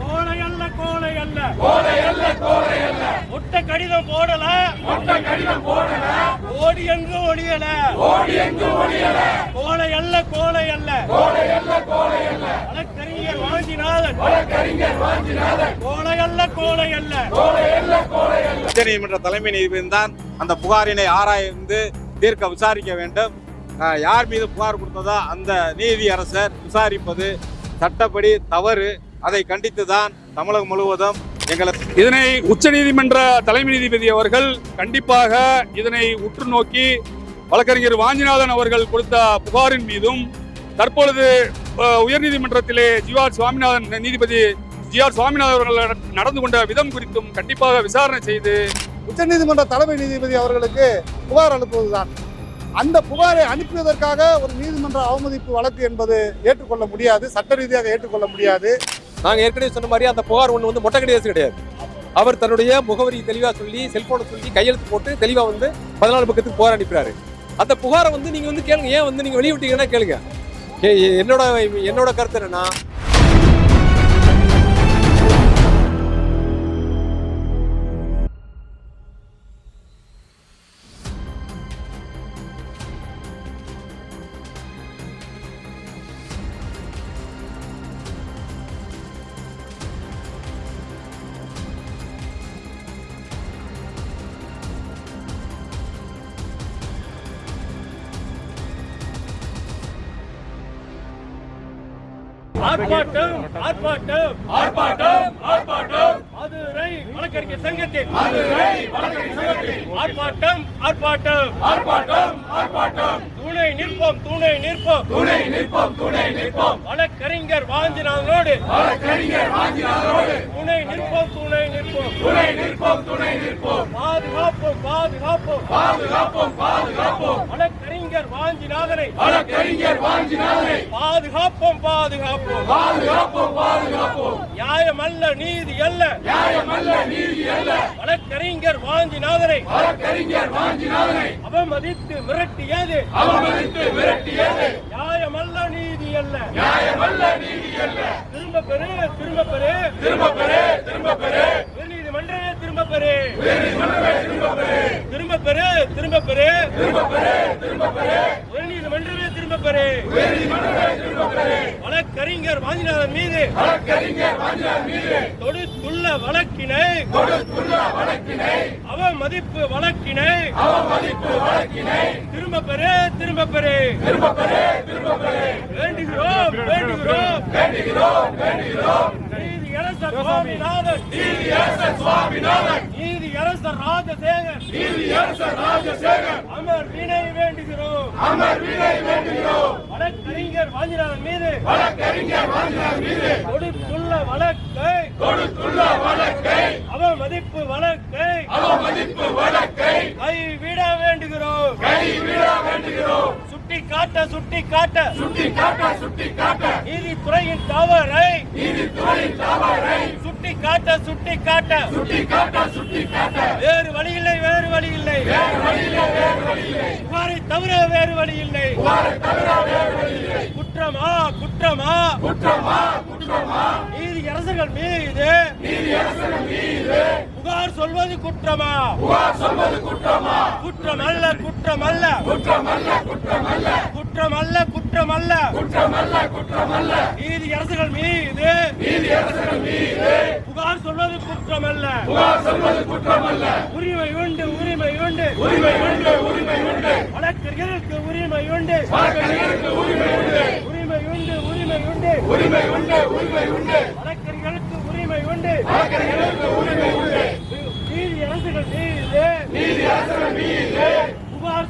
கோலை அல்ல கோலை அல்ல கோலை அல்ல கோலை அல்ல ஒட்ட கடிதம் போடல. மொட்டை கடிதம் போடல. ஓடி எங்கு ஒளியல. ஓடி எங்கு ஒளியல. கோலை அல்ல கோலை அல்ல கோலை அல்ல கோலை அல்ல வழக்கறிஞர் வாஞ்சிநாதன். வழக்கறிஞர் வாஞ்சிநாதன். கோலை அல்ல கோலை அல்ல கோலை அல்ல கோலை அல்ல உச்சநீதிமன்ற தலைமை நீதிபதி தான் அந்த புகாரினை ஆராய்ந்து தீர்க்க விசாரிக்க வேண்டும். யார் மீது புகார் கொடுத்ததோ அந்த நீதி அரசர் விசாரிப்பது சட்டப்படி தவறு. அதை கண்டித்து தான் தமிழகம் முழுவதும் எங்களை இதனை உச்சநீதிமன்ற தலைமை நீதிபதி அவர்கள் கண்டிப்பாக இதனை உற்று நோக்கி வழக்கறிஞர் வாஞ்சிநாதன் அவர்கள் கொடுத்த புகாரின் மீதும் தற்பொழுது உயர்நீதிமன்றத்திலே ஜி ஆர் சுவாமிநாதன் நீதிபதி ஜி ஆர் சுவாமிநாதன் அவர்கள் நடந்து கொண்ட விதம் குறித்தும் கண்டிப்பாக விசாரணை செய்து உச்சநீதிமன்ற தலைமை நீதிபதி அவர்களுக்கு புகார் அனுப்புவதுதான். அந்த புகாரை அனுப்பியதற்காக ஒரு நீதிமன்ற அவமதிப்பு வழக்கு என்பது ஏற்றுக்கொள்ள முடியாது சட்ட ரீதியாக ஏற்றுக்கொள்ள முடியாது. நாங்க ஏற்கனவே சொன்ன மாதிரி அந்த புகார் ஒண்ணு வந்து மொட்டை கிடையாது கிடையாது. அவர் தன்னுடைய முகவரி தெளிவா சொல்லி செல்போனை சொல்லி கையெழுத்து போட்டு தெளிவா வந்து பதினாலு பக்கத்துக்கு புகார் அனுப்புறாரு. அந்த புகாரை வந்து நீங்க வந்து கேளுங்க. ஏன் வந்து நீங்க வெளியிட்டீங்கன்னா கேளுங்க. என்னோட என்னோட கருத்து என்னன்னா ஆர்ப்பாட்டம் ஆர்ப்பாட்டம். ஆர்ப்பாட்டம் ஆர்ப்பாட்டம். மதுரை வழக்கறிஞர் சங்கத்தில் மதுரை வழக்கறிஞர் சங்கத்தில் ஆர்ப்பாட்டம் ஆர்ப்பாட்டம். ஆர்ப்பாட்டம் ஆர்ப்பாட்டம். துணை நிற்போம் துணை நிற்போம். துணை நிற்போம் துணை நிற்போம். வழக்கறிஞர் வாஞ்சிநாதனோடு. வழக்கறிஞர் வாஞ்சிநாதனோடு. துணை நிற்போம் துணை நிற்போம். துணை நிற்போம் துணை நிற்போம். பாதுகாப்போம் பாதுகாப்போம். பாதுகாப்போம் பாதுகாப்போம். வழக்கறிஞர் வாஞ்சிநாதனை வழக்கறிஞர் வாஞ்சிநாதனை பாதுகாப்போம் பாதுகாப்போம். பாதுகாப்போம் பாதுகாப்போம். நியாயமல்ல நீதி அல்ல. நியாயமல்ல நீதி அல்ல. வழக்கறிஞர் வாஞ்சிநாதனை வழக்கறிஞர் வாஞ்சிநாதனை அவமதித்து மிரட்டியது. அவமதித்து விரட்டியது நியாயமல்ல நீதி அல்ல. நியாயமல்ல நீதி அல்ல. திரும்ப பெறு திரும்ப பெறு. திரும்ப பெறு திரும்ப பெறு. உயர்நீதிமன்றமே திரும்ப பெறு. உயர்நீதிமன்றமே திரும்ப பெறு. திரும்ப பெறு திரும்ப பெறு. உயர்நீதிமன்றமே திரும்ப பெறு. வழக்கறிஞர் வாஞ்சிநாதன் மீது. தொடுத்துள்ள வழக்கினை. அவ மதிப்பு வழக்கினை. திரும்ப பெறு திரும்ப பெறு. வேண்டுகிறோம் வேண்டுகிறோம். வேண்டுகிறோம் வேண்டுகிறோம் நீதி அரச சுவாமிநாதன் நீதி சுவாமிநாதன். அரசர் ராஜசேகர். நீதி அரசர் ராஜசேகர். அமர் வினை வேண்டுகிறோம். அமர் வீரை வேண்டுகிறோம். வழக்கறிஞர் வாஞ்சிநாதன் மீது. வழக்கறிஞர் வாஞ்சிநாதன் மீது. கொடுத்துள்ள வழக்கை. கொடுத்துள்ள வழக்கை. அவமதிப்பு வழக்கை. அவமதிப்பு வழக்கை. கைவிட வேண்டுகிறோம். கைவிட வேண்டுகிறோம். சுட்டி காட்ட சுட்டி காட்ட சுட்டி காட்ட சுட்டி காட்ட நீதித்துறையின் தவறை நீதித்துறையின் தவறை காட்ட சுட்டி காட்ட சுட்டி காட்ட சுட்டி காட்ட வேறு வழி இல்லை வேறு வழி இல்லை வேறு வழியிலே வேறு வழியிலே புகாரை தவிர வேறு வழி இல்லை புகாரை தவிர வேறு வழியிலே குற்றமா குற்றமா? குற்றமா குற்றமா? நீதி அரசர்கள் மீது நீதி அரசர்கள் மீது புகார் சொல்வது குற்றமா? புகார் சொல்வது குற்றமா? குற்றமல்ல குற்றமல்ல. குற்றமல்ல குற்றமல்ல. குற்றமல்ல குற்றமல்ல. குற்றமல்ல குற்றமல்ல. நீதி அரசர்கள் மீது நீதி அரசர்கள் மீது புகார் சொல்வது குற்றமல்ல. புகார் சொல்வது குற்றமல்ல. உரிமை உண்டு உரிமை உண்டு. உரிமை உண்டு உரிமை உண்டு. வழக்கறிஞருக்கு உரிமை உண்டு. வழக்கறிஞருக்கு உரிமை உண்டு. உரிமை உண்டு உரிமை உண்டு. உரிமை உண்டு உரிமை உண்டு. வழக்கறிஞருக்கு உரிமை உண்டு. வழக்கறிஞருக்கு உரிமை உண்டு. நீதி அரசுகள் மீது நீதி அரசர்கள் மீது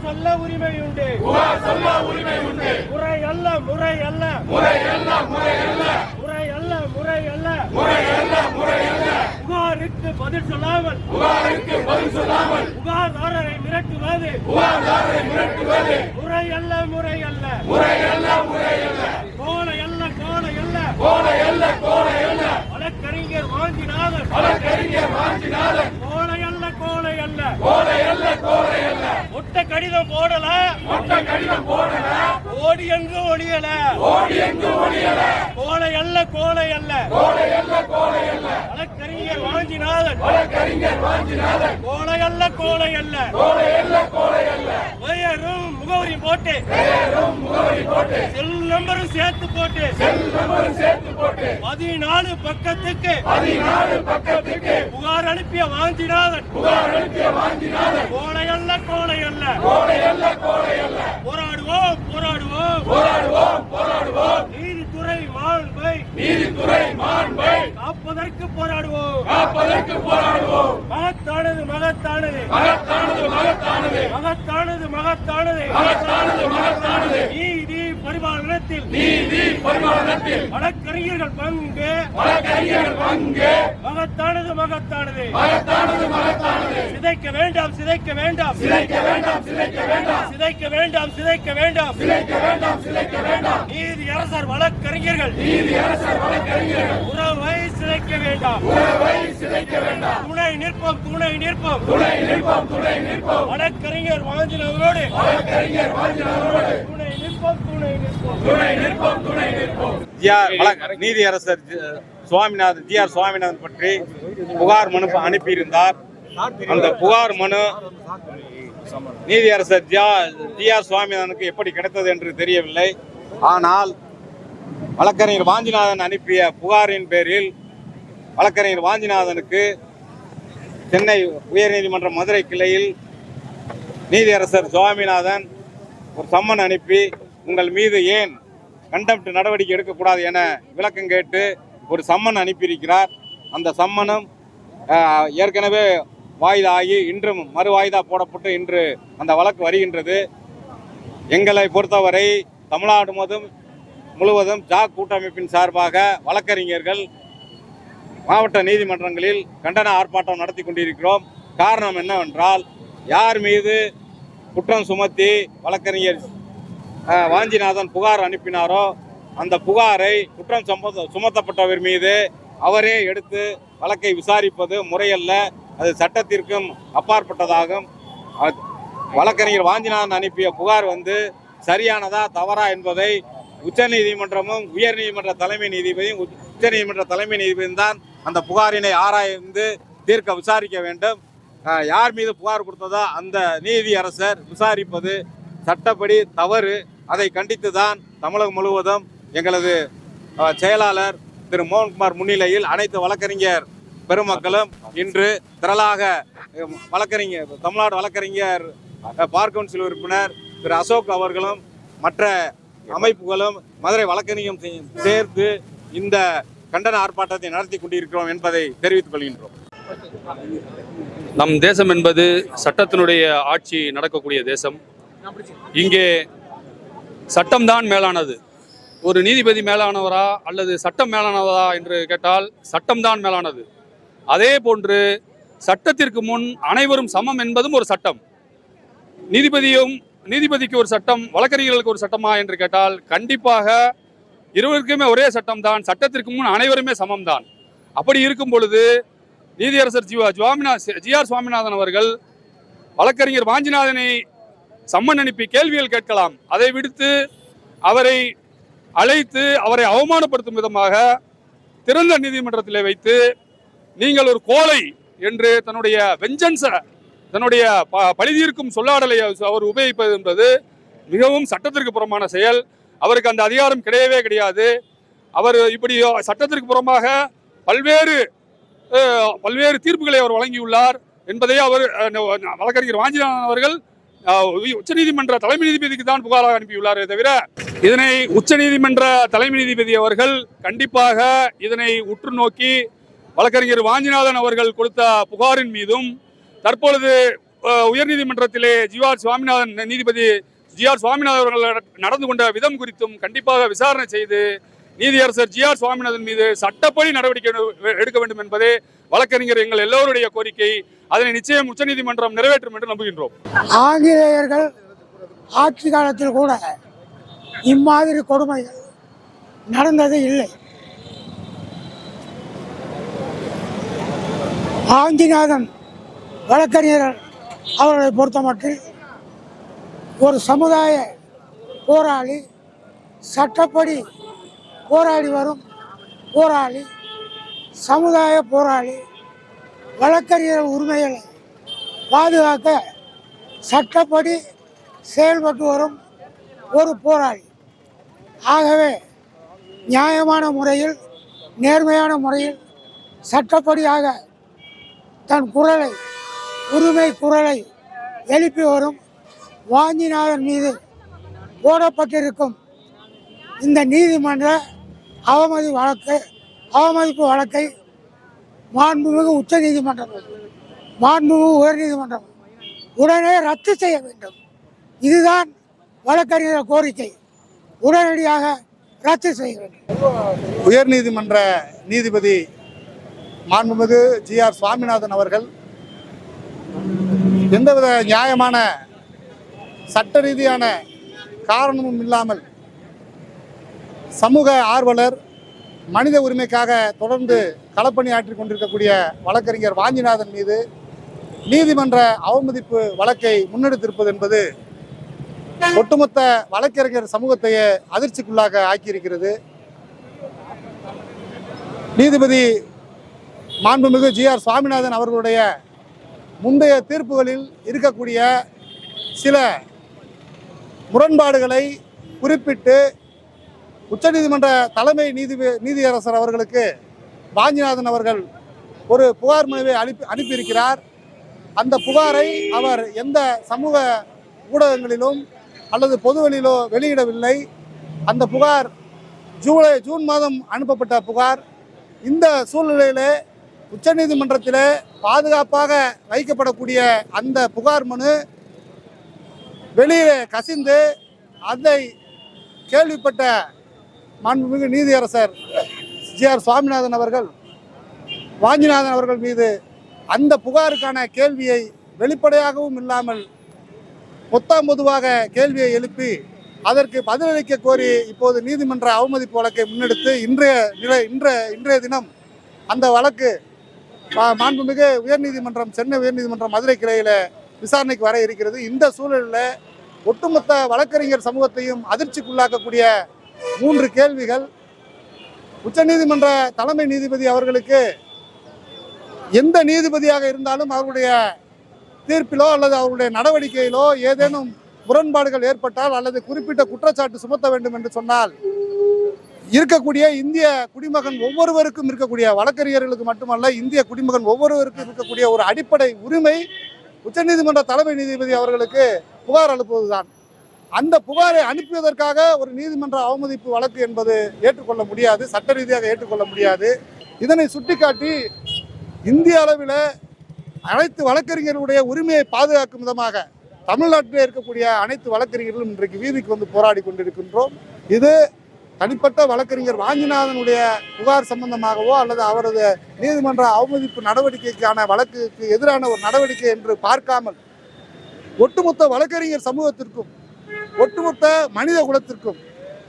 சொல்ல உரிமை உண்டு. புகார் சொல்ல உரிமை உண்டு. முறை அல்ல முறை அல்ல. முறை அல்ல முறை அல்ல. முறை அல்ல முறை அல்ல. முறை அல்ல முறை அல்ல. புகாருக்கு பதில் சொல்லாமல். புகாருக்கு பதில் சொல்லாமல். புகார்தாரரை மிரட்டுவது. புகார்தாரரை மிரட்டுவது. முறை அல்ல முறை அல்ல. முறை அல்ல முறை அல்ல. கோலை அல்ல கோலை அல்ல. கோலை அல்ல கோலை அல்ல. வழக்கறிஞர் வாங்கினாதன் வழக்கறிஞர் வாஞ்சிநாதன். கோலை அல்ல கோலை அல்ல. கோலை அல்ல கோலை அல்ல. ஒட்ட கடிதம் போடல. மொட்டை கடிதம் போடல. ஓடி எங்கு ஒளியல. ஓடி எங்கு ஒளியல. கோலை அல்ல கோலை அல்ல. கோலை அல்ல கோலை அல்ல. வழக்கறிஞர் வாஞ்சிநாதன். வழக்கறிஞர் வாஞ்சிநாதன். கோலை அல்ல கோலை அல்ல கோலை அல்ல கோலை அல்ல பெயரும் முகவரி போட்டு. பெயரும் முகவரி போட்டு. செல் நம்பரும் சேர்த்து போட்டு. செல் நம்பரும் சேர்த்து போட்டு. பதினாலு பக்கத்துக்கு. பதினாலு பக்கத்துக்கு. புகார் அனுப்பிய வாஞ்சிநாதன். புகார் அளிக்க வாஞ்சிநாதன். கோலை அல்ல கோலை அல்ல கோலை அல்ல கோலை அல்ல போராடுவோம் போராடுவோம். போராடுவோம் போராடுவோம். நீதித்துறை மாண்பை நீதித்துறை மாண்பை காப்பதற்கு போராடுவோம். காப்பதற்கு போராடுவோம். மகத்தானது மகத்தானது. மகத்தானது மகத்தானது. மகத்தானது மகத்தானது. மகத்தானது மகத்தானது. நீதி பரிபாலனத்தில் நீதி பரிமாணத்தில் வழக்கறிஞர்கள் பங்கு வழக்கறிஞர்கள் பங்கு மகத்தானது மகத்தானது. மகத்தானது மகத்தானது. சிதைக்க வேண்டாம் சிதைக்க வேண்டாம். சிதைக்க வேண்டாம் சிதைக்க வேண்டாம். சிதைக்க வேண்டாம் சிதைக்க வேண்டாம். சிதைக்க வேண்டாம் சிதைக்க வேண்டாம். நீதி அரசர் வழக்கறிஞர்கள். நீதி அரசர் வழக்கறிஞர்கள். உறவை சிதைக்க வேண்டாம். உறவை சிதைக்க வேண்டாம். துணை நிற்போம் துணை நிற்போம். துணை நிற்போம் துணை நிற்போம். வழக்கறிஞர் வாஞ்சினவரோடு. வழக்கறிஞர் வாஞ்சினாரோடு துணை நிற்போம் துணை நிற்போம். துணை நிற்போம் துணை நிற்போம். ஜிஆர் வழக்க- நீதியரசர் G- Swaminathan G R Swaminathan பற்றி புகார் மனு அனுப்பியிருந்தார். அந்த புகார் மனு நீதியரசர் ஜி ஆர் சுவாமிநாதனுக்கு எப்படி கிடைத்தது என்று தெரியவில்லை. ஆனால் வழக்கறிஞர் வாஞ்சிநாதன் அனுப்பிய புகாரின் பேரில் வழக்கறிஞர் வாஞ்சிநாதனுக்கு சென்னை உயர்நீதிமன்ற மதுரை கிளையில் நீதியரசர் சுவாமிநாதன் ஒரு சம்மன் அனுப்பி உங்கள் மீது ஏன் கண்டெம்ட் நடவடிக்கை எடுக்கக்கூடாது என விளக்கம் கேட்டு ஒரு சம்மன் அனுப்பியிருக்கிறார். அந்த சம்மனும் ஏற்கனவே வாய்தா ஆகி இன்றும் மறு வாய்தா போடப்பட்டு இன்று அந்த வழக்கு வருகின்றது. எங்களை பொறுத்தவரை தமிழ்நாடு முழுவதும் முழுவதும் ஜாக் கூட்டமைப்பின் சார்பாக வழக்கறிஞர்கள் மாவட்ட நீதிமன்றங்களில் கண்டன ஆர்ப்பாட்டம் நடத்தி கொண்டிருக்கிறோம். காரணம் என்னவென்றால் யார் மீது குற்றம் சுமத்தி வழக்கறிஞர் வாஞ்சிநாதன் புகார் அனுப்பினாரோ அந்த புகாரை குற்றம் சுமத்த சுமத்தப்பட்டவர் மீது அவரே எடுத்து வழக்கை விசாரிப்பது முறையல்ல. அது சட்டத்திற்கும் அப்பாற்பட்டதாகும். வழக்கறிஞர் வாஞ்சிநாதன் அனுப்பிய புகார் வந்து சரியானதா தவறா என்பதை உச்சநீதிமன்றமும் உயர்நீதிமன்ற தலைமை நீதிபதியும் உச்சநீதிமன்ற தலைமை நீதிபதியும் தான் அந்த புகாரினை ஆராய்ந்து தீர்க்க விசாரிக்க வேண்டும். யார் மீது புகார் கொடுத்ததோ அந்த நீதி அரசர் விசாரிப்பது சட்டப்படி தவறு. அதை கண்டித்து தான் தமிழகம் முழுவதும் எங்களது செயலாளர் திரு மோகன்குமார் முன்னிலையில் அனைத்து வழக்கறிஞர் பெருமக்களும் இன்று திரளாக வழக்கறிஞர் தமிழ்நாடு வழக்கறிஞர் பார் கவுன்சில் உறுப்பினர் திரு அசோக் அவர்களும் மற்ற அமைப்புகளும் மதுரை வழக்கறிஞர் சேர்ந்து சேர்த்து இந்த கண்டன ஆர்ப்பாட்டத்தை நடத்தி கொண்டிருக்கிறோம் என்பதை தெரிவித்துக் கொள்கின்றோம். நம் தேசம் என்பது சட்டத்தினுடைய ஆட்சி நடக்கக்கூடிய தேசம். இங்கே சட்டம்தான் மேலானது. ஒரு நீதிபதி மேலானவரா அல்லது சட்டம் மேலானவரா என்று கேட்டால் சட்டம்தான் மேலானது. அதே போன்று சட்டத்திற்கு முன் அனைவரும் சமம் என்பதும் ஒரு சட்டம். நீதிபதியும் நீதிபதிக்கு ஒரு சட்டம் வழக்கறிஞர்களுக்கு ஒரு சட்டமா என்று கேட்டால் கண்டிப்பாக இருவருக்குமே ஒரே சட்டம் தான் சட்டத்திற்கு முன் அனைவருமே சமம் தான் அப்படி இருக்கும் பொழுது நீதியரசர் ஜிவா சுவாமிநா ஜி ஆர் சுவாமிநாதன் அவர்கள் வழக்கறிஞர் வாஞ்சிநாதனை சம்மன் அனுப்பி கேள்விகள் கேட்கலாம். அதை விடுத்து அவரை அழைத்து அவரை அவமானப்படுத்தும் விதமாக திறந்த நீதிமன்றத்தில் வைத்து நீங்கள் ஒரு கோலை என்று தன்னுடைய வெஞ்சன்ஸை தன்னுடைய ப பழிதீர்க்கும் சொல்லாடலை அவர் உபயோகிப்பது என்பது மிகவும் சட்டத்திற்கு புறமான செயல். அவருக்கு அந்த அதிகாரம் கிடையவே கிடையாது. அவர் இப்படி சட்டத்திற்கு புறமாக பல்வேறு பல்வேறு தீர்ப்புகளை அவர் வழங்கியுள்ளார் என்பதை அவர் வழக்கறிஞர் வாஞ்சிநாதன் அவர்கள் உச்சநீதிமன்ற தலைமை நீதிபதிக்கு தான் புகாராக அனுப்பியுள்ளாரே தவிர இதனை உச்சநீதிமன்ற தலைமை நீதிபதி அவர்கள் கண்டிப்பாக இதனை உற்று நோக்கி வழக்கறிஞர் வாஞ்சிநாதன் அவர்கள் கொடுத்த புகாரின் மீதும் தற்பொழுது உயர்நீதிமன்றத்திலே ஜிஆர் சுவாமிநாதன் நீதிபதி ஜிஆர் சுவாமிநாதன் அவர்கள் நட- நடந்து கொண்ட விதம் குறித்தும் கண்டிப்பாக விசாரணை செய்து நீதியரசர் ஜிஆர் சுவாமிநாதன் மீது சட்டப்படி நடவடிக்கை எடு- எடுக்க வேண்டும் என்பதே வழக்கறிஞர் எங்கள் எல்லோருடைய கோரிக்கை. அதனை நிச்சயம் உச்சநீதிமன்றம் நிறைவேற்றும் என்று நம்புகின்றோம். ஆங்கிலேயர்கள் ஆட்சி காலத்தில் கூட இம்மாதிரி கொடுமைகள் நடந்தது இல்லை. ஆஞ்சிநாதன் வழக்கறிஞர் அவர்களை பொறுத்தமட்டில் ஒரு சமுதாய போராளி சட்டப்படி போராடி வரும் போராளி சமுதாய போராளி வழக்கறிஞர் உரிமைகளை பாதுகாக்க சட்டப்படி செயல்பட்டு வரும் ஒரு போராளி. ஆகவே நியாயமான முறையில் நேர்மையான முறையில் சட்டப்படியாக தன் குரலை உரிமை குரலை எழுப்பி வரும் வாஞ்சிநாதன் மீது போடப்பட்டிருக்கும் இந்த நீதிமன்ற அவமதி வழக்கு அவமதிப்பு வழக்கை மாண்புமிகு உச்ச நீதிமன்றம் மாண்புமிகு உயர்நீதிமன்றம் உடனே ரத்து செய்ய வேண்டும். இதுதான் வழக்கறிஞர் கோரிக்கை. உடனடியாக ரத்து செய்ய வேண்டும். உயர்நீதிமன்ற நீதிபதி மாண்புமிகு ஜி ஆர் சுவாமிநாதன் அவர்கள் எந்தவித நியாயமான சட்ட ரீதியான காரணமும் இல்லாமல் சமூக ஆர்வலர் மனித உரிமைக்காக தொடர்ந்து களப்பணி ஆற்றி கொண்டிருக்கக்கூடிய வழக்கறிஞர் வாஞ்சிநாதன் மீது நீதிமன்ற அவமதிப்பு வழக்கை முன்னெடுத்திருப்பது என்பது ஒட்டுமொத்த வழக்கறிஞர் சமூகத்தையே அதிர்ச்சிக்குள்ளாக ஆக்கியிருக்கிறது. நீதிபதி மாண்புமிகு ஜி ஆர் சுவாமிநாதன் அவர்களுடைய முந்தைய தீர்ப்புகளில் இருக்கக்கூடிய சில முரண்பாடுகளை குறிப்பிட்டு உச்சநீதிமன்ற தலைமை நீதி நீதியரசர் அவர்களுக்கு வாஞ்சிநாதன் அவர்கள் ஒரு புகார் மனுவை அனுப்பி அனுப்பியிருக்கிறார். அந்த புகாரை அவர் எந்த சமூக ஊடகங்களிலும் அல்லது பொதுவெளியிலோ வெளியிடவில்லை. அந்த புகார் ஜூலை ஜூன் மாதம் அனுப்பப்பட்ட புகார். இந்த சூழ்நிலையிலே உச்சநீதிமன்றத்தில் பாதுகாப்பாக வைக்கப்படக்கூடிய அந்த புகார் மனு வெளியே கசிந்து அதை கேள்விப்பட்ட மாண்புமிகு நீதியரசர் ஜி ஆர் சுவாமிநாதன் அவர்கள் வாஞ்சிநாதன் அவர்கள் மீது அந்த புகாருக்கான கேள்வியை வெளிப்படையாகவும் இல்லாமல் பொத்தாம் பொதுவாக கேள்வியை எழுப்பி அதற்கு பதிலளிக்க கோரி இப்போது நீதிமன்ற அவமதிப்பு வழக்கை முன்னெடுத்து இன்றைய நிலை இன்றைய இன்றைய தினம் அந்த வழக்கு மாண்புமிகு உயர்நீதிமன்றம் சென்னை உயர்நீதிமன்றம் மதுரை கிளையில் விசாரணைக்கு வர இருக்கிறது. இந்த சூழலில் ஒட்டுமொத்த வழக்கறிஞர் சமூகத்தையும் அதிர்ச்சிக்குள்ளாக்கக்கூடிய மூன்று கேள்விகள். உச்சநீதிமன்ற தலைமை நீதிபதி அவர்களுக்கு எந்த நீதிபதியாக இருந்தாலும் அவருடைய தீர்ப்பிலோ அல்லது அவருடைய நடவடிக்கையிலோ ஏதேனும் முரண்பாடுகள் ஏற்பட்டால் அல்லது குறிப்பிட்ட குற்றச்சாட்டு சுமத்த வேண்டும் என்று சொன்னால் இருக்கக்கூடிய இந்திய குடிமகன் ஒவ்வொருவருக்கும் இருக்கக்கூடிய வழக்கறிஞர்களுக்கு மட்டுமல்ல இந்திய குடிமகன் ஒவ்வொருவருக்கும் இருக்கக்கூடிய ஒரு அடிப்படை உரிமை உச்சநீதிமன்ற தலைமை நீதிபதி அவர்களுக்கு புகார் அனுப்புவதுதான் அந்த புகாரை அனுப்பியதற்காக ஒரு நீதிமன்ற அவமதிப்பு வழக்கு என்பது ஏற்றுக்கொள்ள முடியாது சட்ட ரீதியாக ஏற்றுக்கொள்ள முடியாது. இதனை சுட்டிக்காட்டி இந்திய அளவில் அனைத்து வழக்கறிஞர்களுடைய உரிமையை பாதுகாக்கும் விதமாக தமிழ்நாட்டில் இருக்கக்கூடிய அனைத்து வழக்கறிஞர்களும் இன்றைக்கு வீதிக்கு வந்து போராடி கொண்டிருக்கின்றோம். இது தனிப்பட்ட வழக்கறிஞர் வாஞ்சிநாதனுடைய புகார் சம்பந்தமாகவோ அல்லது அவரது நீதிமன்ற அவமதிப்பு நடவடிக்கைக்கான வழக்குக்கு எதிரான ஒரு நடவடிக்கை என்று பார்க்காமல் ஒட்டுமொத்த வழக்கறிஞர் சமூகத்திற்கும் ஒட்டுமொத்த மனித குலத்திற்கும்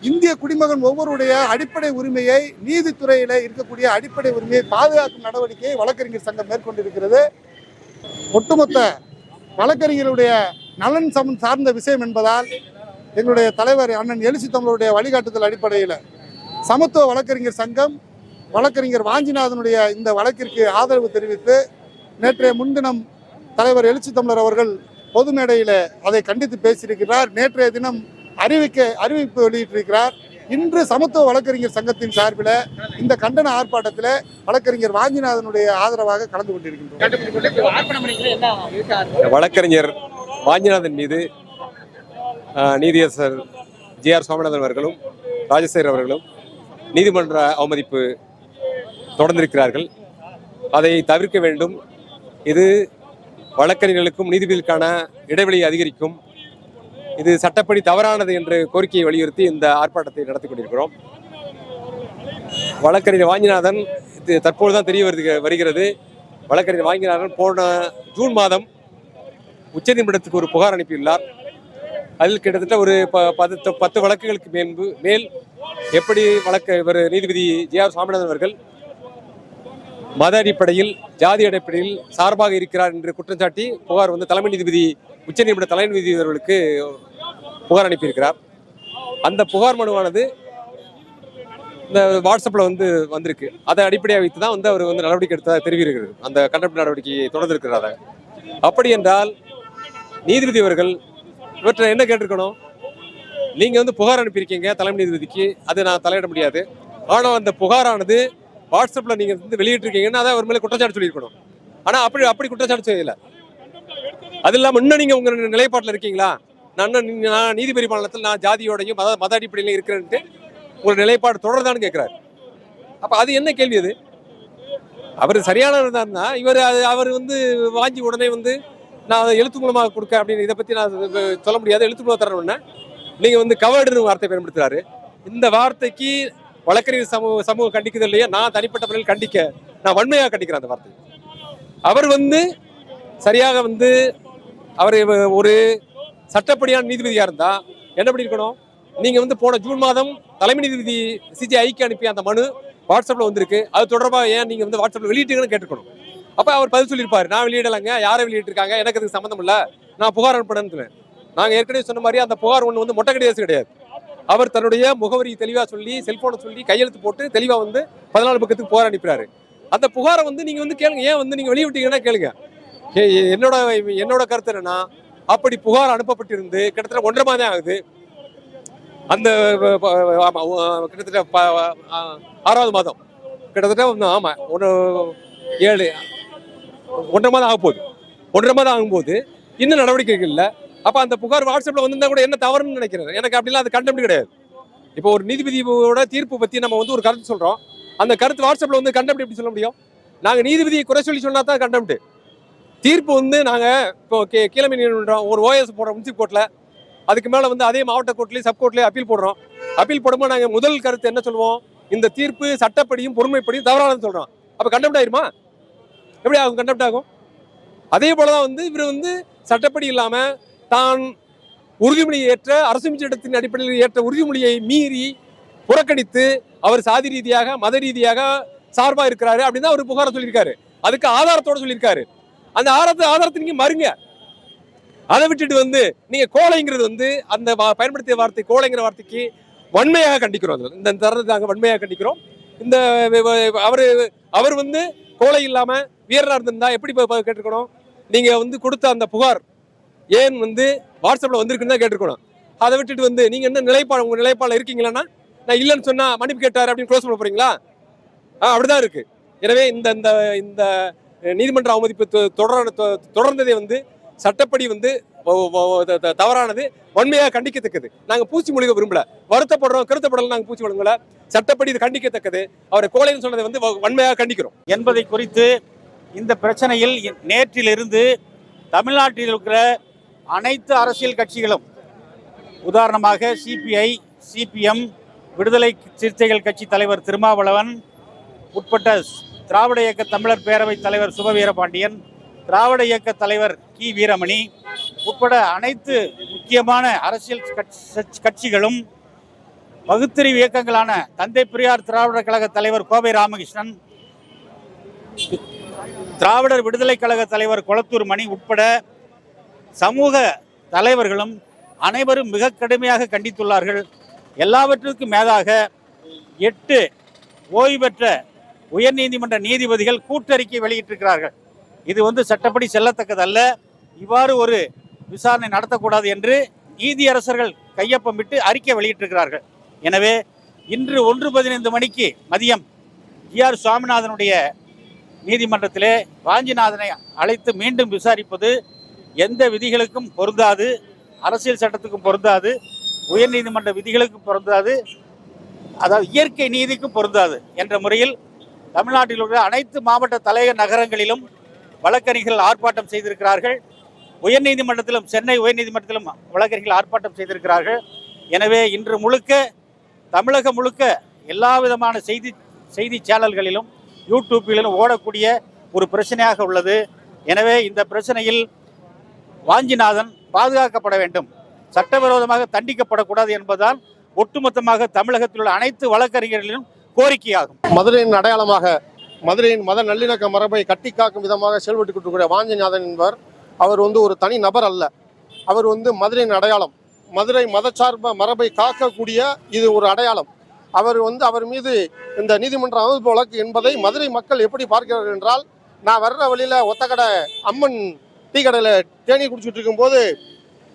இந்திய குடிமகன் ஒவ்வொருடைய அடிப்படை உரிமையை நீதித்துறையில் இருக்கக்கூடிய அடிப்படை உரிமையை பாதுகாக்கும் நடவடிக்கையை வழக்கறிஞர் சங்கம் மேற்கொண்டிருக்கிறது. ஒட்டுமொத்த வழக்கறிஞருடைய நலன் சமன் சார்ந்த விஷயம் என்பதால் எங்களுடைய தலைவர் அண்ணன் எழுச்சி தமிழருடைய வழிகாட்டுதல் அடிப்படையில் சமத்துவ வழக்கறிஞர் சங்கம் வழக்கறிஞர் வாஞ்சிநாதனுடைய இந்த வழக்கிற்கு ஆதரவு தெரிவித்து நேற்றைய முன்தினம் தலைவர் எழுச்சி தமிழர் அவர்கள் பொது மேடையில் அதை கண்டித்து பேசியிருக்கிறார். நேற்றைய தினம் அறிவிக்க அறிவிப்பு வெளியிட்டிருக்கிறார். இன்று சமத்துவ வழக்கறிஞர் சங்கத்தின் சார்பில் இந்த கண்டன ஆர்ப்பாட்டத்தில் வழக்கறிஞர் வாஞ்சிநாதனுடைய ஆதரவாக கலந்து கொண்டிருக்கின்றோம். வழக்கறிஞர் வாஞ்சிநாதன் மீது நீதியரசர் ஜே ஆர் சுவாமிநாதன் அவர்களும் ராஜசேகர் அவர்களும் நீதிமன்ற அவமதிப்பு தொடர்ந்திருக்கிறார்கள். அதை தவிர்க்க வேண்டும். இது வழக்கறிஞர்களுக்கும் நீதிபதிகளுக்கான இடைவெளி அதிகரிக்கும். இது சட்டப்படி தவறானது என்று கோரிக்கையை வலியுறுத்தி இந்த ஆர்ப்பாட்டத்தை நடத்தி கொண்டிருக்கிறோம். வழக்கறிஞர் வாஞ்சிநாதன் இது தற்போது தான் தெரிய வருது வருகிறது. வழக்கறிஞர் வாஞ்சிநாதன் போன ஜூன் மாதம் உச்சநீதிமன்றத்துக்கு ஒரு புகார் அனுப்பியுள்ளார். அதில் கிட்டத்தட்ட ஒரு ப பத்து பத்து வழக்குகளுக்கு மேன்பு மேல் எப்படி வழக்கு இவர் நீதிபதி ஜே ஆர் சாமிநாதன் அவர்கள் மத அடிப்படையில் ஜாதி அடிப்படையில் சார்பாக இருக்கிறார் என்று குற்றம் சாட்டி புகார் வந்து தலைமை நீதிபதி உச்சநீதிமன்ற தலைமை நீதிபதி அவர்களுக்கு புகார் அனுப்பியிருக்கிறார். அந்த புகார் மனுவானது இந்த வாட்ஸ்அப்பில் வந்து வந்திருக்கு. அதை அடிப்படையாக வைத்து தான் வந்து அவர் வந்து நடவடிக்கை எடுத்ததாக தெரிவிக்கிறது. அந்த கண்டப்பு நடவடிக்கையை தொடர்ந்திருக்கிறார்? அப்படி என்றால் நீதிபதி அவர்கள் இவற்றை என்ன கேட்டிருக்கணும்? நீங்கள் வந்து புகார் அனுப்பியிருக்கீங்க தலைமை நீதிபதிக்கு அது நான் தலையிட முடியாது. ஆனால் அந்த புகாரானது வாட்ஸ்அப்பில் நீங்கள் வந்து வெளியிட்டிருக்கீங்கன்னா அதை அவர் மேலே குற்றச்சாட்டு சொல்லியிருக்கணும். ஆனால் அப்படி அப்படி குற்றச்சாட்டு செய்யலை. அது இல்லாமல் இன்னும் நீங்கள் உங்கள் நிலைப்பாட்டில் இருக்கீங்களா? நான் நான் நீதிபதி மாநிலத்தில் நான் ஜாதியோடையும் மத மத அடிப்படையில் இருக்கிறேன்ட்டு உங்கள் நிலைப்பாடு தொடர்தான்னு கேட்குறாரு அப்போ அது என்ன கேள்வி அது? அவர் சரியானவர் தான் இவர் அது அவர் வந்து வாங்கி உடனே வந்து நான் அதை எழுத்து மூலமாக கொடுக்க அப்படின்னு இதை பற்றி நான் சொல்ல முடியாது. எழுத்து மூலமாக தரணும்னா நீங்கள் வந்து கவர்டுன்னு வார்த்தை பயன்படுத்துகிறாரு இந்த வார்த்தைக்கு வழக்கறிஞர் சமூக சமூகம் கண்டிக்குது இல்லையா? நான் தனிப்பட்ட முறையில் கண்டிக்க நான் வன்மையாக கண்டிக்கிறேன் அந்த வார்த்தை அவர் வந்து சரியாக வந்து அவர் ஒரு சட்டப்படியான நீதிபதியாக இருந்தால் என்ன பண்ணியிருக்கணும் நீங்கள் வந்து போன ஜூன் மாதம் தலைமை நீதிபதி சிஜிஐக்கு அனுப்பிய அந்த மனு வாட்ஸ்அப்பில் வந்திருக்கு. அது தொடர்பாக ஏன் நீங்கள் வந்து வாட்ஸ்அப்பில் வெளியிட்டீங்கன்னு கேட்டுக்கணும். அப்போ அவர் பதில் சொல்லியிருப்பார். நான் வெளியிடலைங்க யாரை வெளியிட்டிருக்காங்க எனக்கு அதுக்கு சம்மந்தம் இல்லை. நான் புகார் அனுப்பினேன்னு நாங்கள் ஏற்கனவே சொன்ன மாதிரி அந்த புகார் ஒன்று வந்து மொட்டை கிடையாது கிடையாது. அவர் தன்னுடைய முகவரி தெளிவா சொல்லி செல்போனை சொல்லி கையெழுத்து போட்டு தெளிவா வந்து பதினாலு பக்கத்துக்கு புகார் அனுப்பிறாரு அந்த புகாரை வந்து நீங்க வந்து கேளுங்க. ஏன் வந்து நீங்க வெளியிட்டீங்கன்னா கேளுங்க. என்னோட என்னோட கருத்து என்னன்னா அப்படி புகார் அனுப்பப்பட்டிருந்து கிட்டத்தட்ட ஒன்றரை மாதம் ஆகுது. அந்த கிட்டத்தட்ட ப- ஆறாவது மாதம். கிட்டத்தட்ட வந்து ஆமா ஒரு ஏழு ஒன்றரை மாதம் ஆக போகுது ஒன்றரை மாதம் ஆகும்போது இன்னும் நடவடிக்கைகள் இல்லை. அப்போ அந்த புகார் வாட்ஸ்அப்பில் வந்திருந்தா கூட என்ன தவறுன்னு நினைக்கிறேன் எனக்கு அப்படிலாம் அது கண்டெம்ட் கிடையாது. இப்போ ஒரு நீதிபதியோட தீர்ப்பு பற்றி நம்ம வந்து ஒரு கருத்து சொல்கிறோம் அந்த கருத்து வாட்ஸ்அப்பில் வந்து கண்டெம்ட் எப்படி சொல்ல முடியும்? நாங்கள் நீதிபதியை குறை சொல்லி சொன்னா தான் கண்டெம்ட் தீர்ப்பு வந்து நாங்கள் இப்போ கே கீழமை ஒரு ஓஎஸ் போடுறோம் முன்சிப் கோர்ட்டில் அதுக்கு மேலே வந்து அதே மாவட்ட கோர்ட்லேயும் சப் கோர்ட்லேயும் அப்பீல் போடுறோம். அப்பீல் போடும்போது நாங்கள் முதல் கருத்து என்ன சொல்லுவோம்? இந்த தீர்ப்பு சட்டப்படியும் பொறுமைப்படியும் தவறானது சொல்கிறோம் அப்போ கண்டெம்ட் ஆயிருமா? எப்படி ஆகும்? கண்டெம்ட் ஆகும்? அதே போல தான் வந்து இவர் வந்து சட்டப்படி இல்லாமல் தான் உறுதிமொழி ஏற்ற அரசு சட்டத்தின் அடிப்படையில் ஏற்ற உறுதிமொழியை மீறி புறக்கணித்து அவர் சாதி ரீதியாக மத ரீதியாக சார்பாக இருக்கிறாரு அப்படின்னு தான் அவர் புகார சொல்லியிருக்காரு. அதுக்கு ஆதாரத்தோட சொல்லியிருக்காரு. அந்த ஆதாரத்தை ஆதாரத்தை நீங்க மறுங்க. அதை விட்டுட்டு வந்து நீங்க கோலைங்கிறது வந்து அந்த பயன்படுத்திய வார்த்தை கோலைங்கிற வார்த்தைக்கு வன்மையாக கண்டிக்கிறோம். அதில் இந்த தரத்தை நாங்கள் வன்மையாக கண்டிக்கிறோம். இந்த அவர் அவர் வந்து கோலை இல்லாமல் வீரராக இருந்திருந்தா எப்படி கேட்டுக்கணும் நீங்கள் வந்து கொடுத்த அந்த புகார் ஏன் வந்து வாட்ஸ்அப்பில் வந்திருக்குன்னு தான் கேட்டிருக்கணும். அதை விட்டுட்டு வந்து நீங்கள் என்ன நிலைப்பாடு உங்கள் நிலைப்பாடில் இருக்கீங்களான்னா நான் இல்லைன்னு சொன்னால் மன்னிப்பு கேட்டார் அப்படின்னு க்ளோஸ் பண்ண போறீங்களா? ஆ அப்படிதான் இருக்குது எனவே இந்த இந்த இந்த நீதிமன்ற அவமதிப்பு தொ- தொடர தொ- வந்து சட்டப்படி வந்து தவறானது வன்மையாக கண்டிக்கத்தக்கது. நாங்கள் பூச்சி மொழிக விரும்பல. வருத்தப்படுறோம் கருத்தப்படலாம் நாங்கள் பூச்சி மொழிங்கள சட்டப்படி இது கண்டிக்கத்தக்கது. அவரை கோலைன்னு சொன்னதை வந்து வ- வன்மையாக கண்டிக்கிறோம். என்பதை குறித்து இந்த பிரச்சனையில் நேற்றிலிருந்து தமிழ்நாட்டில் இருக்கிற அனைத்து அரசியல் கட்சிகளும் உதாரணமாக சிபிஐ சிபிஎம் விடுதலை சிறுத்தைகள் கட்சி தலைவர் திருமாவளவன் உட்பட்ட திராவிட இயக்க தமிழர் பேரவைத் தலைவர் சுபவீரபாண்டியன் திராவிட இயக்க தலைவர் கி வீரமணி உட்பட அனைத்து முக்கியமான அரசியல் கட்சிகளும் பகுத்தறிவு இயக்கங்களான தந்தை பெரியார் திராவிடர் கழக தலைவர் கோவை ராமகிருஷ்ணன் திராவிடர் விடுதலை கழக தலைவர் கொளத்தூர் மணி உட்பட சமூக தலைவர்களும் அனைவரும் மிக கடுமையாக கண்டித்துள்ளார்கள். எல்லாவற்றுக்கும் மேலாக எட்டு ஓய்வு பெற்ற உயர்நீதிமன்ற நீதிபதிகள் கூட்டறிக்கை வெளியிட்டிருக்கிறார்கள். இது வந்து சட்டப்படி செல்லத்தக்கதல்ல. இவ்வாறு ஒரு விசாரணை நடத்தக்கூடாது என்று நீதியரசர்கள் கையொப்பமிட்டு அறிக்கை வெளியிட்டிருக்கிறார்கள். எனவே இன்று ஒன்று பதினைந்து மணிக்கு மதியம் ஜிஆர் சுவாமிநாதனுடைய நீதிமன்றத்திலே வாஞ்சிநாதனை அழைத்து மீண்டும் விசாரிப்பது எந்த விதிகளுக்கும் பொருந்தாது அரசியல் சட்டத்துக்கும் பொருந்தாது உயர்நீதிமன்ற விதிகளுக்கும் பொருந்தாது அதாவது இயற்கை நீதிக்கும் பொருந்தாது என்ற முறையில் தமிழ்நாட்டில் உள்ள அனைத்து மாவட்ட தலைநகர் நகரங்களிலும் வழக்கறிஞர்கள் ஆர்ப்பாட்டம் செய்திருக்கிறார்கள். உயர்நீதிமன்றத்திலும் சென்னை உயர்நீதிமன்றத்திலும் வழக்கறிஞர்கள் ஆர்ப்பாட்டம் செய்திருக்கிறார்கள். எனவே இன்று முழுக்க தமிழகம் முழுக்க எல்லா விதமான செய்தி செய்தி சேனல்களிலும் யூடியூப்பிலும் ஓடக்கூடிய ஒரு பிரச்சனையாக உள்ளது. எனவே இந்த பிரச்சனையில் வாஞ்சிநாதன் பாதுகாக்கப்பட வேண்டும். சட்டவிரோதமாக தண்டிக்கப்படக்கூடாது என்பதால் ஒட்டுமொத்தமாக தமிழகத்தில் உள்ள அனைத்து வழக்கறிஞர்களிலும் கோரிக்கையாகும். மதுரையின் அடையாளமாக மதுரையின் மத நல்லிணக்க மரபை கட்டி காக்கும் விதமாக செயல்பட்டு கொண்டிருக்கிற வாஞ்சிநாதன் என்பவர் அவர் வந்து ஒரு தனி நபர் அல்ல. அவர் வந்து மதுரையின் அடையாளம். மதுரை மதச்சார்ப மரபை காக்கக்கூடிய இது ஒரு அடையாளம். அவர் வந்து அவர் மீது இந்த நீதிமன்ற அமைப்பு வழக்கு என்பதை மதுரை மக்கள் எப்படி பார்க்கிறார்கள் என்றால் நான் வர்ற வழியில் ஒத்தக்கடை அம்மன் டீ கடையில் தேநீர் குடிச்சிட்டு இருக்கும்போது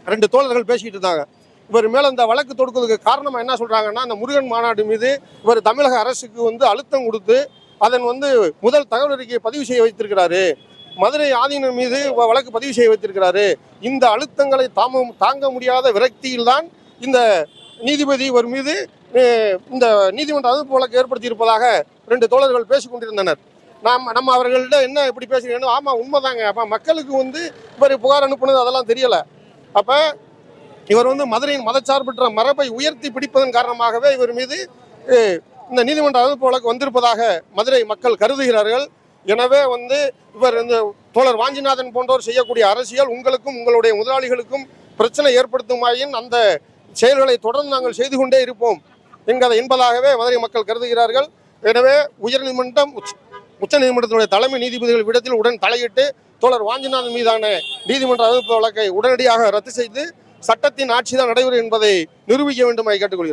ரெண்டு தோழர்கள் பேசிக்கிட்டு இருந்தாங்க. இவர் மேலே இந்த வழக்கு தொடுக்கிறதுக்கு காரணமாக என்ன சொல்கிறாங்கன்னா அந்த முருகன் மாநாடு மீது இவர் தமிழக அரசுக்கு வந்து அழுத்தம் கொடுத்து அதன் வந்து முதல் தகவல் அறிக்கையை பதிவு செய்ய வைத்திருக்கிறாரு. மதுரை ஆதீனம் மீது வ- வழக்கு பதிவு செய்ய வைத்திருக்கிறாரு. இந்த அழுத்தங்களை தாம தாங்க முடியாத விரக்தியில்தான் இந்த நீதிபதி இவர் மீது இந்த நீதிமன்ற அமைப்பு வழக்கு ஏற்படுத்தியிருப்பதாக ரெண்டு தோழர்கள் பேசிக்கொண்டிருந்தனர். நாம் நம்ம அவர்கள்ட்ட என்ன இப்படி பேசுகிறேன்னு ஆமாம் உண்மைதாங்க. அப்போ மக்களுக்கு வந்து இவர் புகார் அனுப்புனது அதெல்லாம் தெரியலை. அப்போ இவர் வந்து மதுரையின் மதச்சார்பற்ற மரபை உயர்த்தி பிடிப்பதன் காரணமாகவே இவர் மீது இந்த நீதிமன்ற அமைப்பு வழக்கு வந்திருப்பதாக மதுரை மக்கள் கருதுகிறார்கள். எனவே வந்து இவர் இந்த தோழர் வாஞ்சிநாதன் போன்றோர் செய்யக்கூடிய அரசியல் உங்களுக்கும் உங்களுடைய முதலாளிகளுக்கும் பிரச்சனை ஏற்படுத்துமாயின் அந்த செயல்களை தொடர்ந்து நாங்கள் செய்து கொண்டே இருப்போம். என்கிறத என்பதாகவே மதுரை மக்கள் கருதுகிறார்கள். எனவே உயர்நீதிமன்றம் உச்ச உச்சநீதிமன்றத்தினுடைய தலைமை நீதிபதிகள் விடத்தில் உடன் தலையிட்டு தோழர் வாஞ்சிநாதன் மீதான நீதிமன்ற அமைப்பு வழக்கை உடனடியாக ரத்து செய்து சட்டத்தின் ஆட்சிதான் நடைபெறும் என்பதை நிரூபிக்க வேண்டும் கேட்டுக்கொள்கிறோம்.